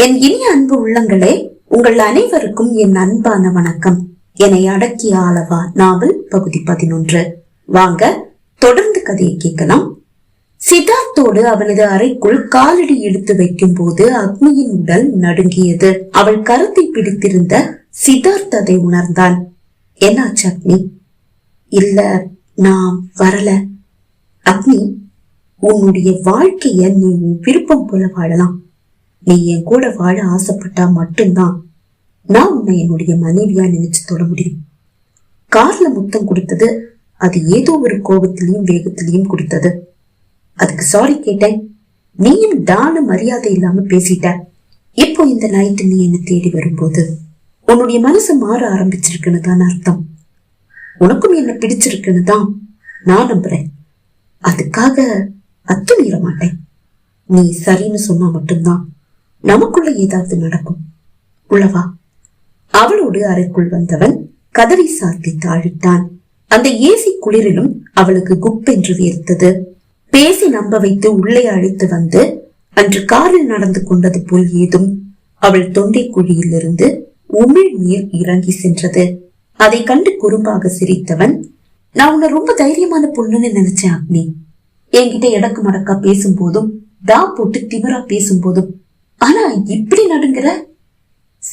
என் இனிய அன்பு உள்ளங்களே உங்கள் அனைவருக்கும் என் அன்பான வணக்கம். என்னை அடக்கிய ஆளவா நாவல் பகுதி பதினொன்று. வாங்க தொடர்ந்து கதையை கேட்கலாம். சித்தார்த்தோடு அவனது அறைக்குள் காலடி எடுத்து வைக்கும் போது அக்னியின் உடல் நடுங்கியது. அவள் கருத்தை பிடித்திருந்த சித்தார்த் அதை உணர்ந்தான். என்னாச்சு அக்னி? இல்ல நான் வரல. அக்னி உன்னுடைய வாழ்க்கைய நீ விருப்பம் போல வாழலாம். நீ என் கூட வாழ ஆசைப்பட்டா மட்டும்தான் நான் உன்னை என்னுடைய மனைவியா நினைச்சு தொட முடியும். கார்ல முத்தம் கொடுத்தது அது ஏதோ ஒரு கோபத்திலையும் வேகத்திலையும் கொடுத்தது. அதுக்கு சாரி கேட்டேன். நீயும் தான மரியாதை இல்லாம பேசிட்ட. இப்போ இந்த நைட்டு நீ என்ன தேடி வரும்போது உன்னுடைய மனசு மாற ஆரம்பிச்சிருக்குன்னு தான் அர்த்தம். உனக்கும் என்ன பிடிச்சிருக்குன்னு தான் நான் நம்புறேன். அதுக்காக அத்துமீற மாட்டேன். நீ சரின்னு சொன்னா மட்டும்தான். நமக்குள்ள ஏதாவது நடக்கும். உளவா அவளோடு அறைக்குள் வந்தவன் கதவை சாத்தி தாழிட்டான். அந்த ஏசி குளிரிலும் அவளுக்கு குப்பென்று வேர்த்தது பேசி நம்ப வைத்து உள்ளே அழைத்து வந்து அன்று காரில் நடந்து கொண்டது போல் ஏதும் அவள் தொண்டை குழியிலிருந்து உமிழ் நீர் இறங்கி சென்றது. அதை கண்டு குறும்பாக சிரித்தவன் நான் உன்னை ரொம்ப தைரியமான பொண்ணுன்னு நினைச்சேன் அக்னி. என்கிட்ட எடக்கு மடக்கா பேசும்போதும் டா போட்டு திமிரா பேசும்போதும் ஆனா இப்படி நடுங்கிற?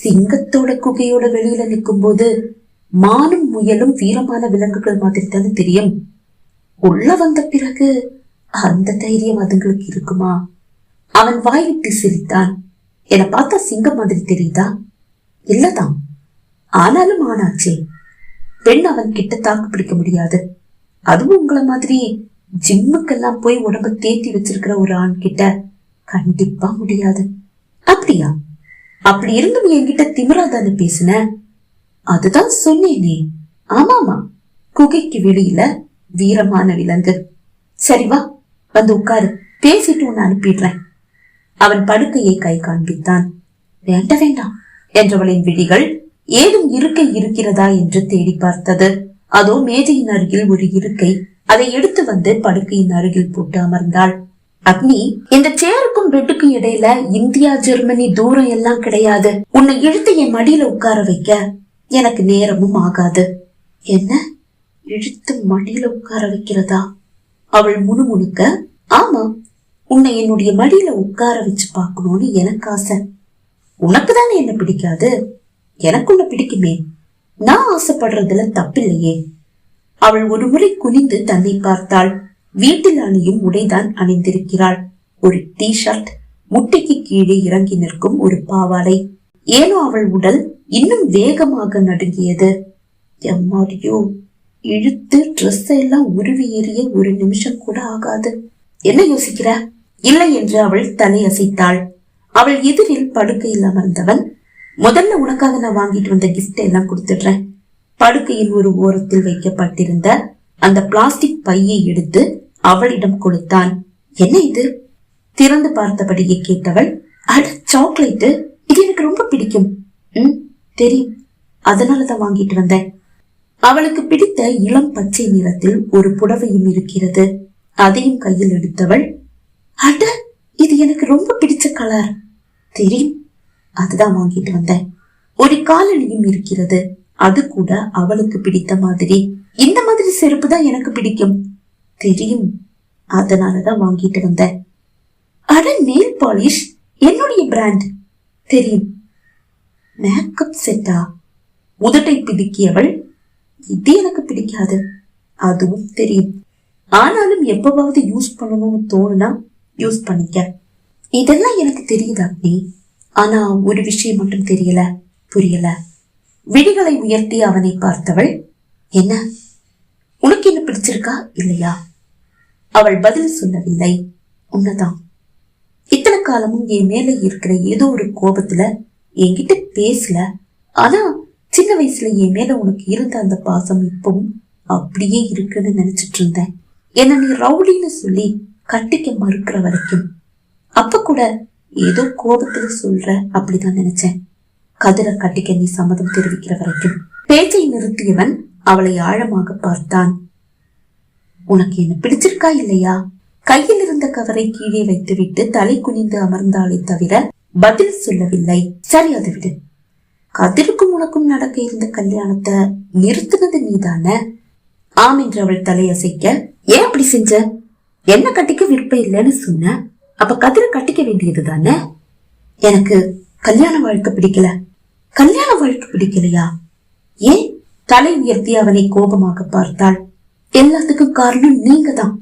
சிங்கத்தோட குகையோட வெளியில நிற்கும் போது மானும் முயலும் வீரமான விலங்குகள் மாதிரி தானே தெரியும். உள்ள வந்த பிறகு அந்த தைரியம் அதுங்களுக்கு இருக்குமா? அவன் வாயிட்டு சிரித்தான். என்னை பார்த்தா சிங்கம் மாதிரி தெரியுதா? இல்லதான். ஆனாலும் ஆனாச்சே. பெண் அவன் கிட்ட தாக்கு பிடிக்க முடியாது. அதுவும் உங்கள மாதிரி ஜிம்முக்கெல்லாம் போய் உடம்ப தேத்தி வச்சிருக்கிற ஒரு ஆண் கிட்ட கண்டிப்பா முடியாது. அப்படியா? அப்படி இருந்தும் என்கிட்ட திமிரா தானே பேசின? அதுதான் சொன்னேனே. ஆமாமா. குகைக்கு வெளியில வீரமான விலங்கு. சரி வா வந்து உட்காரு. பேசிட்டு உன்னை அனுப்பிடுறேன். அவன் படுக்கையை கை காண்பித்தான். வேண்ட வேண்டாம் என்றவளின் விழிகள் ஏதும் இருக்கை இருக்கிறதா என்று தேடி பார்த்தது. அதோ மேஜையின் அருகில் ஒரு இருக்கை. அதை எடுத்து வந்து படுக்கையின் அருகில் போட்டு அமர்ந்தாள். அக்னி இந்த சேருக்கும் பெட்டுக்கும் இடையில இந்தியா ஜெர்மனி தூரம் எல்லாம் கிடையாது. உன்னை இழுத்து என் மடியில உட்கார வைக்க எனக்கு நேரமும் ஆகாது. என்ன? இழுத்து மடியில உட்கார வைக்கிறதா? அவள் முணுமுணுக்க. ஆமா உன்னை என்னுடைய மடியில உட்கார வச்சு பார்க்கணும்னு எனக்கு ஆசை. உனக்கு தானே என்ன பிடிக்காது? எனக்கு உன்னை பிடிக்குமே. நான் ஆசைப்படுறதுல தப்பில்லையே. அவள் ஒரு முறை குனிந்து தன்னை பார்த்தாள். வீட்டில் அணியும் உடைதான் அணிந்திருக்கிறாள். ஒரு டி ஷர்ட் முட்டிக்கு கீழே இறங்கி நிற்கும் ஒரு பாவாடை. ஏனோ அவள் உடல் இன்னும் வேகமாக நடுங்கியது. எம்மாடியோ இழுத்து ட்ரெஸ் எல்லாம் உருவி ஏறிய ஒரு நிமிஷம் கூட ஆகாது. என்ன யோசிக்கிற? இல்லை என்று அவள் தலை அசைத்தாள். அவள் எதிரில் படுக்கையில் அமர்ந்தவன் முதல்ல உனக்காக நான் வாங்கிட்டு வந்த கிஃப்ட் எல்லாம் கொடுத்துடுறேன். படுக்கையின் ஒரு ஓரத்தில் வைக்கப்பட்டிருந்த அந்த பிளாஸ்டிக் பையை எடுத்து அவளிடம் கொடுத்தான் என்ன இது? திறந்து பார்த்தபடியே கேட்டவள் அட சாக்லேட்டு. இது எனக்கு ரொம்ப பிடிக்கும். ம் தெரியும். அதனாலதான் வாங்கிட்டு வந்தேன். அவளுக்கு பிடித்த இளம் பச்சை நிறத்தில் ஒரு புடவையும் இருக்கிறது. அதையும் கையில் எடுத்தவள் அட இது எனக்கு ரொம்ப பிடிச்ச கலர். தெரியும். அதுதான் வாங்கிட்டு வந்தேன். ஒரு காலணியும் இருக்கிறது. அது கூட அவளுக்கு பிடித்த மாதிரி. இந்த மாதிரி செருப்பு தான் எனக்கு பிடிக்கும். தெரியும். அதனாலதான் வாங்கிட்டு வந்தேன். அட நெயில் பாலிஷ் என்னுடைய பிராண்ட் தெரியும். மேக்கப் செட்டா உதட்டை பிதுக்கியவள்? இது எனக்கு பிடிக்காது. அதுவும் தெரியும். ஆனாலும் எப்பவாவது யூஸ் பண்ணணும்னு தோணுனா யூஸ் பண்ணிக்க. இதெல்லாம் எனக்கு தெரியுது அக்னி ஆனா ஒரு விஷயம் மட்டும் தெரியல. புரியல. விழிகளை உயர்த்தி அவனை பார்த்தவள் என்ன? உனக்கு என்ன பிடிச்சிருக்கா இல்லையா? அவள் பதில் சொல்லவில்லை. உன்னதான். இத்தனை காலமும் என் மேல இருக்கிற ஏதோ ஒரு கோபத்துல என்கிட்ட பேசல. ஆனா சின்ன வயசுல என் மேல உனக்கு இருந்த அந்த பாசம் இப்பவும் அப்படியே இருக்குன்னு நினைச்சிட்டு இருந்தேன். என்ன நீ ரவுடின்னு சொல்லி கட்டிக்க மறுக்கிற வரைக்கும். அப்ப கூட ஏதோ கோபத்துல சொல்ற அப்படிதான் நினைச்சேன். கதிரை கட்டிக்க நீ சம்மதம் தெரிவிக்கிற வரைக்கும். பேச்சை நிறுத்தியவன் அவளை ஆழமாக பார்த்தான். உனக்கு என்ன பிடிச்சிருக்கா இல்லையா? கையில் இருந்த கவரை கீழே வைத்துவிட்டு தலை குனிந்து அமர்ந்தாலே தவிர பதில் சொல்லவில்லை. சரி அது விடு. கதிருக்கும் உனக்கும் நடக்க இருந்த கல்யாணத்தை நிறுத்தினது நீதான? ஆம் என்று அவள் தலையசைக்க ஏன் அப்படி செஞ்ச? என்ன கட்டிக்க விருப்பம் இல்லைன்னு சொன்ன. அப்ப கதிரை கட்டிக்க வேண்டியது தானே? எனக்கு கல்யாண வாழ்க்கை பிடிக்கல. கல்யாண வாழ்க்கை பிடிக்கலையா? ஏன்? தலை உயர்த்தி அவனை கோபமாக பார்த்தாள். எல்லாத்துக்கும் காரணம் நீங்க தான்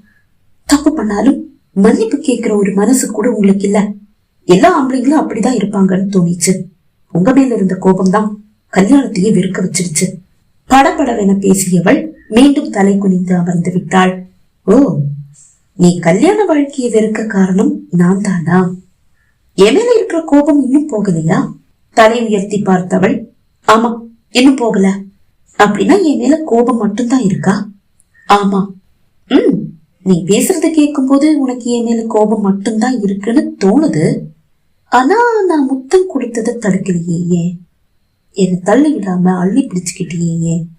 தப்பு பண்ணாலும் மன்னிப்பு கேட்கிற ஒரு மனசு கூட உங்களுக்கு இல்ல. எல்லா ஆம்பளைங்களும் அப்படிதான் இருப்பாங்கன்னு தோணிச்சு. உங்க மேல இருந்த கோபம்தான் கல்யாணத்தையே வெறுக்க வச்சிருச்சு. படபடவென பேசியவள் மீண்டும் தலை குனிந்து அமர்ந்து விட்டாள். ஓ நீ கல்யாண வாழ்க்கையை வெறுக்க காரணம் நான் தானா என் மேல இருக்கிற கோபம் இன்னும் போகலையா? தலை உயர்த்தி பார்த்தவள் ஆமா இன்னும் போகல. அப்படின்னா என் மேல கோபம் மட்டும்தான் இருக்கா? ஆமா. ம். நீ பேசுறத கேட்கும்போது உனக்கு என் மேல கோபம் மட்டும்தான் இருக்குன்னு தோணுது. ஆனா நான் முத்தம் கொடுத்ததை தடுக்கலையே ஏன்? என்னை தள்ளி விடாம அள்ளி பிடிச்சுக்கிட்டியே ஏன்?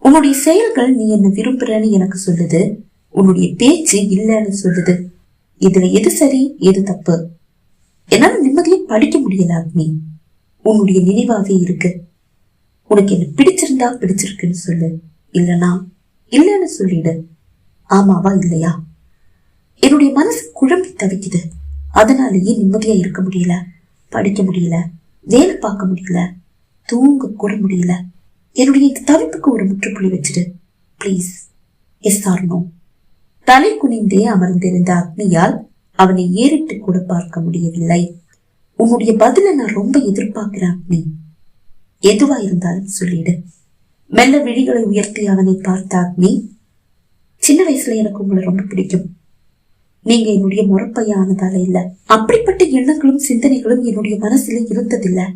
உன்னுடைய செயல்கள் நீ என்ன விரும்புறன்னு எனக்கு சொல்லுது. உன்னுடைய பேச்சு இல்லைன்னு சொல்லுது. இதுல எது சரி எது தப்பு? என்னால நிம்மதியை படிக்க முடியல அக்னி. உன்னுடைய நினைவாவே இருக்கு. உனக்கு என்ன பிடிச்சிருந்தா பிடிச்சிருக்குன்னு சொல்லு. இல்லனா இல்லைன்னு சொல்லிடு. ஆமாவா இல்லையா? என்னுடைய மனசு குழம்பி தவிக்குது. அதனாலேயே நிம்மதியா இருக்க முடியல. படிக்க முடியல. வேலை பார்க்க முடியல. தூங்க கூட முடியல. என்னுடைய இந்த தவிப்புக்கு ஒரு முற்றுப்புள்ளி வச்சுடு. ப்ளீஸ் எஸ் ஆர் நோ தலை குனிந்தே அமர்ந்திருந்த அக்னியால் அவனை ஏறிட்டு கூட பார்க்க முடியவில்லை. உன்னுடைய பதில நான் ரொம்ப எதிர்பார்க்கிறேன் அக்னி. எதுவா இருந்தாலும் சொல்லிடு. மெல்ல விழிகளை உயர்த்தி அவனை பார்த்த அக்னி சின்ன வயசுல எனக்கு உங்களை ரொம்ப பிடிக்கும். நீங்க என்னுடைய முறப்பையானதால இல்ல. அப்படிப்பட்ட எண்ணங்களும் சிந்தனைகளும் என்னுடைய மனசுல இருந்ததில்ல.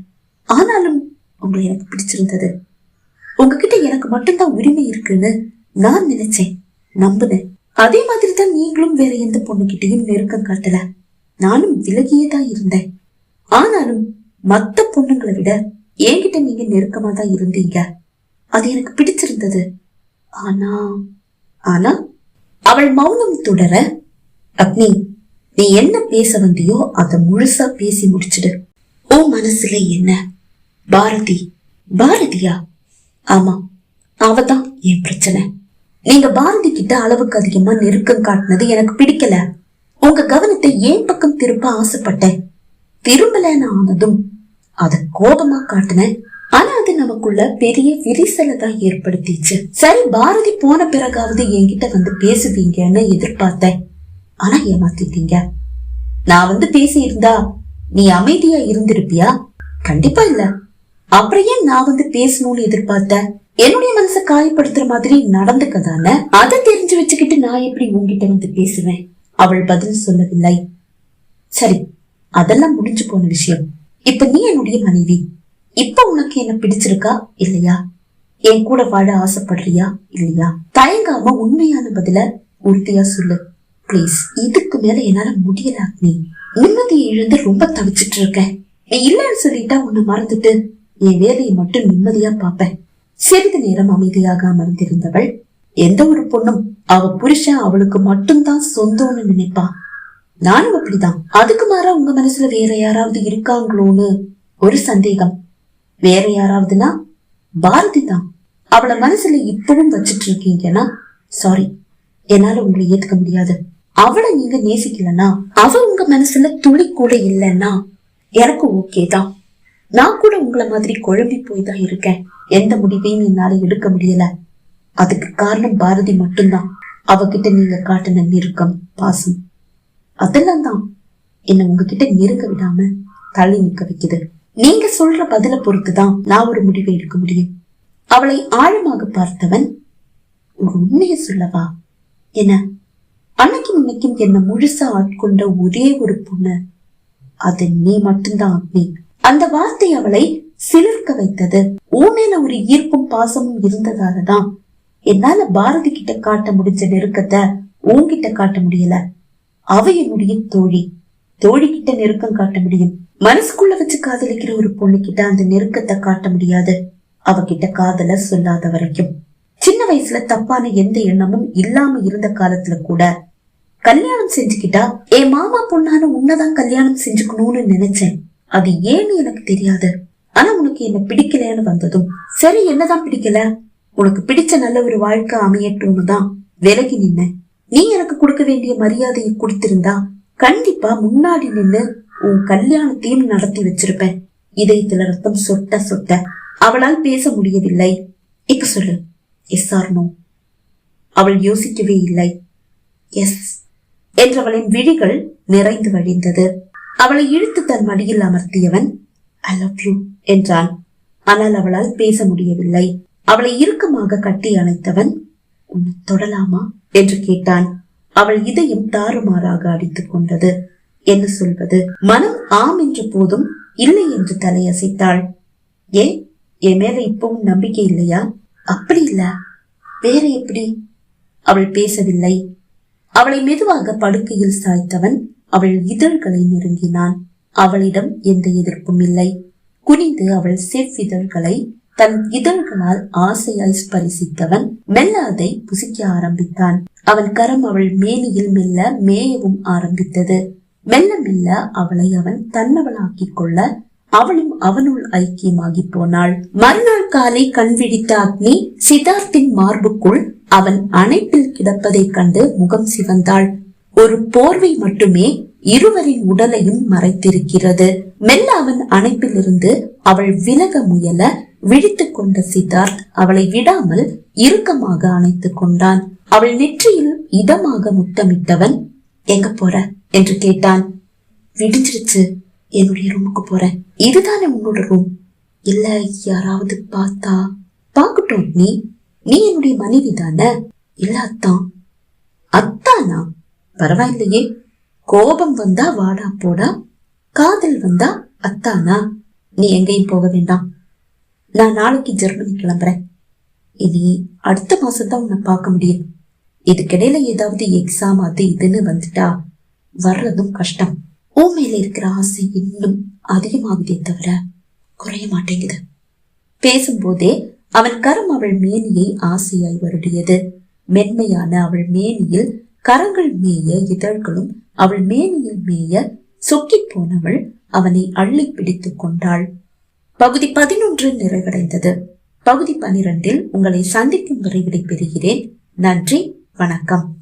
ஆனாலும் உங்களை எனக்கு பிடிச்சிருந்தது. உங்ககிட்ட எனக்கு மட்டும்தான் உரிமை இருக்குன்னு நான் நினைச்சேன். நம்புனேன். அதே மாதிரி தான் நீங்களும் வேற எந்த பொண்ணுகிட்டயும் நெருக்கம் காட்டல. நானும் விலகியே தான் இருந்தேன். ஆனாலும் மத்த பொண்ணுங்களை விட என்கிட்ட நீங்க நெருக்கமா தான் இருந்தீங்க. அது எனக்கு பிடிச்சிருந்தது. ஆனா ஆனா அவள் மௌனம் தொடர அக்னி நீ என்ன பேச வந்தியோ அத முழுசா பேசி முடிச்சிடு. ஓ மனசுல என்ன? பாரதி பாரதியா? ஆமா அவதான் என் பிரச்சனை. நீங்க பாரதி கிட்ட அளவுக்கு அதிகமா நெருக்கம் காட்டினது எனக்கு பிடிக்கல. உங்க கவனத்தை ஏன் பக்கம் திருப்ப ஆசைப்பட்டேன். திரும்பலன்னு ஆனதும் அத கோபமா காட்டினேன் ஆனா அது நமக்குள்ள பெரிய விரிசலை தான் ஏற்படுத்திச்சு. சரி பாரதி போன பிறகாவது என்கிட்ட வந்து பேசுவீங்கன்னு எதிர்பார்த்தேன். ஆனா ஏமாத்திட்டீங்க. நான் வந்து பேசி இருந்தா நீ அமைதியா இருந்திருப்பியா? கண்டிப்பா இல்ல. அப்புறம் ஏன் நான் வந்து பேசணும்னு எதிர்பார்த்த என்னுடைய மனசை காயப்படுத்துற மாதிரி நடந்துக்க தானே? அதை தெரிஞ்சு வச்சுக்கிட்டு நான் எப்படி உன்கிட்ட வந்து பேசுவேன்? அவள் பதில் சொல்லவில்லை. சரி அதெல்லாம் முடிஞ்சு போன விஷயம். இப்ப நீ என்னுடைய மனைவி. இப்ப உனக்கு என்ன பிடிச்சிருக்கா இல்லையா? என் கூட வாழ ஆசைப்படுறியா இல்லையா? தயங்காம உண்மையான பதில உறுதியா சொல்லு. பிளீஸ் இதுக்கு மேல என்னால முடியல அக்னி. நிம்மதியை இழந்து ரொம்ப தவிச்சிட்டு இருக்கேன். நீ இல்லைன்னு சொல்லிட்டா உன்னை மறந்துட்டு என் வேலையை மட்டும் நிம்மதியா பாப்பேன் சிறிது நேரம் அமைதியாக அமர்ந்திருந்தவள் எந்த ஒரு பொண்ணும் அவ புருஷன் அவளுக்கு மட்டும்தான் சொந்தம்னு நினைப்பா. நானும் அப்படிதான். அதுக்கு மாறா உங்க மனசுல வேற யாராவது இருக்காங்களோன்னு ஒரு சந்தேகம். வேற யாராவதுனா பாரதி தான். அவளை மனசுல இப்பவும் வச்சிட்டு இருக்கீங்கன்னா சாரி என்னால உங்களை ஏத்துக்க முடியாது. அவளை நீங்க நேசிக்கலன்னா அவ உங்க மனசுல துளி கூட இல்லைன்னா எனக்கு ஓகே தான். நான் கூட உங்களை மாதிரி குழம்பி போய் தான் இருக்கேன். எந்த முடிவையும் என்னால எடுக்க முடியல. அதுக்கு காரணம் பாரதி மட்டும்தான். அவகிட்ட நீங்க காட்டின நெருக்கம் பாசம். அதெல்லாம் தான் என்ன உங்ககிட்ட நெருங்க விடாம தள்ளி நிக்க வைக்குது. நீங்க சொல்ற பதில பொறுத்துதான் நான் ஒரு முடிவை எடுக்க முடியும். அவளை ஆழமாக பார்த்தவன் ஒரு உண்மையை சொல்லவா? என்ன அன்னைக்கும் இன்னைக்கும் என்ன முழுசா ஆட்கொண்ட ஒரே ஒரு பொண்ணு. அது நீ மட்டும்தான் அக்னி. அந்த வார்த்தை அவளை சிலிர்க்க வைத்தது. ஊமேல ஒரு ஈர்ப்பும் பாசமும் இருந்ததாலதான் என்னால பாரதி கிட்ட காட்ட முடிஞ்ச நெருக்கத்தை உன்கிட்ட காட்ட முடியல. அவ என்னுடைய தோழி. தோழி கிட்ட நெருக்கம் காட்ட முடியும். மனசுக்குள்ள வச்சு காதலிக்கிற ஒரு பொண்ணு கிட்ட அந்த நெருக்கத்தை காட்ட முடியாது. அவகிட்ட காதல சொல்லாத வரைக்கும். சின்ன வயசுல தப்பான எந்த எண்ணமும் இல்லாம இருந்த காலத்துல கூட கல்யாணம் செஞ்சுக்கிட்டா என் மாமா பொண்ணான உன்னதான் கல்யாணம் செஞ்சுக்கணும்னு நினைச்சேன். அது ஏன்னு எனக்கு தெரியாது. ஆனா உனக்கு என்ன பிடிக்கலன்னு வந்ததும் சரி என்னதான் பிடிக்கல? உனக்கு பிடிச்ச நல்ல ஒரு வாழ்க்கை அமையட்டும்னு தான் விலகி நின்ன நீ எனக்கு கொடுக்க வேண்டிய மரியாதையை கொடுத்திருந்தா கண்டிப்பா முன்னாடி நின்னு உன் கல்யாணத்தையும் நடத்தி வச்சிருப்பேன். இதயத்துல ரத்தம் சொட்ட சொட்ட. அவளால் பேச முடியவில்லை. இப்ப சொல்லு. எஸ் ஆர் நோ அவள் யோசிக்கவே இல்லை. எஸ் என்றவளின் விழிகள் நிறைந்து வழிந்தது. அவளை இழுத்து தன் மடியில் அமர்த்தியவன் ஐ லவ் யூ என்றான். ஆனால் அவளால் பேச முடியவில்லை. அவளை இறுக்கமாக கட்டி அணைத்தவன் உன்னை தொடலாமா? என்று கேட்டான். அவள் இதயம் தாறுமாறாக அடித்துக் கொண்டது. என்ன சொல்வது? மனம் ஆம் என்ற போதும் இல்லை என்று தலையசைத்தாள். ஏ என் மேல இப்பவும் நம்பிக்கை இல்லையா? அப்படி இல்ல. வேற எப்படி? அவள் பேசவில்லை. அவளை மெதுவாக படுக்கையில் சாய்த்தவன் அவள் இதழ்களை நெருங்கினான். அவளிடம் எந்த எதிர்ப்பும் இல்லை. குனிந்து அவள் செவ்விதழ்களை தன் இதழ்களால் ஆசையாய் ஸ்பரிசித்தவன் மெல்ல அதை புசிக்க ஆரம்பித்தான். அவன் கரம் அவள் மேனியில் மெல்ல மேயவும் ஆரம்பித்தது. மெல்ல மெல்ல அவளை அவன் தன்னவளாக்கிக் கொள்ள அவளும் அவனுள் ஐக்கியமாகி போனாள். மறுநாள் காலை கண் விழித்த அக்னி சித்தார்த்தின் மார்புக்குள் அவன் அணைப்பில் கிடப்பதைக் கண்டு முகம் சிவந்தாள். ஒரு போர்வை மட்டுமே இருவரின் உடலையும் மறைத்திருக்கிறது. மெல்ல அவன் அணைப்பிலிருந்து அவள் விலக முயல விழித்துக் கொண்ட சித்தார்த் அவளை விடாமல் இறுக்கமாக அணைத்துக் கொண்டான். அவள் நெற்றியில் இதமாக முத்தமிட்டவன் எங்க போற? என்று கேட்டான். விடிஞ்சிருச்சு. என்னுடைய ரூமுக்கு போறேன். இதுதானே உன்னோட ரூம்? இல்ல யாராவது பார்த்தா. பாக்கட்டும் நீ. நீ என்னுடைய மனைவி தானே? இல்ல அத்தான் அத்தானா? பரவாயில்லையே. கோபம் வந்தா வாடா போடா. காதல் வந்தா அத்தானா நீ எங்கேயும் போக வேண்டாம். நான் நாளைக்கு ஜெர்மனி கிளம்புறேன். இனி அடுத்த மாசம் தான் உன்னை பார்க்க முடியும். இதுக்கிடையில ஏதாவது எக்ஸாம் அது இதுன்னு வந்துட்டா வர்றதும் கஷ்டம். உன் மேல இருக்கிற ஆசை இன்னும் அதிகமாகுதே தவிர குறைய மாட்டேங்குது. பேசும்போதே அவன் கரம் அவள் மேனியை ஆசையாய் வருடியது. மென்மையான அவள் மேனியில் கரங்கள் மேய இதழ்களும் அவள் மேனியில் மேய சொக்கிப் போனவள் அவனை அள்ளி பிடித்துக் கொண்டாள். பகுதி பதினொன்று நிறைவடைந்தது. பகுதி பனிரெண்டில் உங்களை சந்திக்கும் வரை விடைபெறுகிறேன். நன்றி வணக்கம்.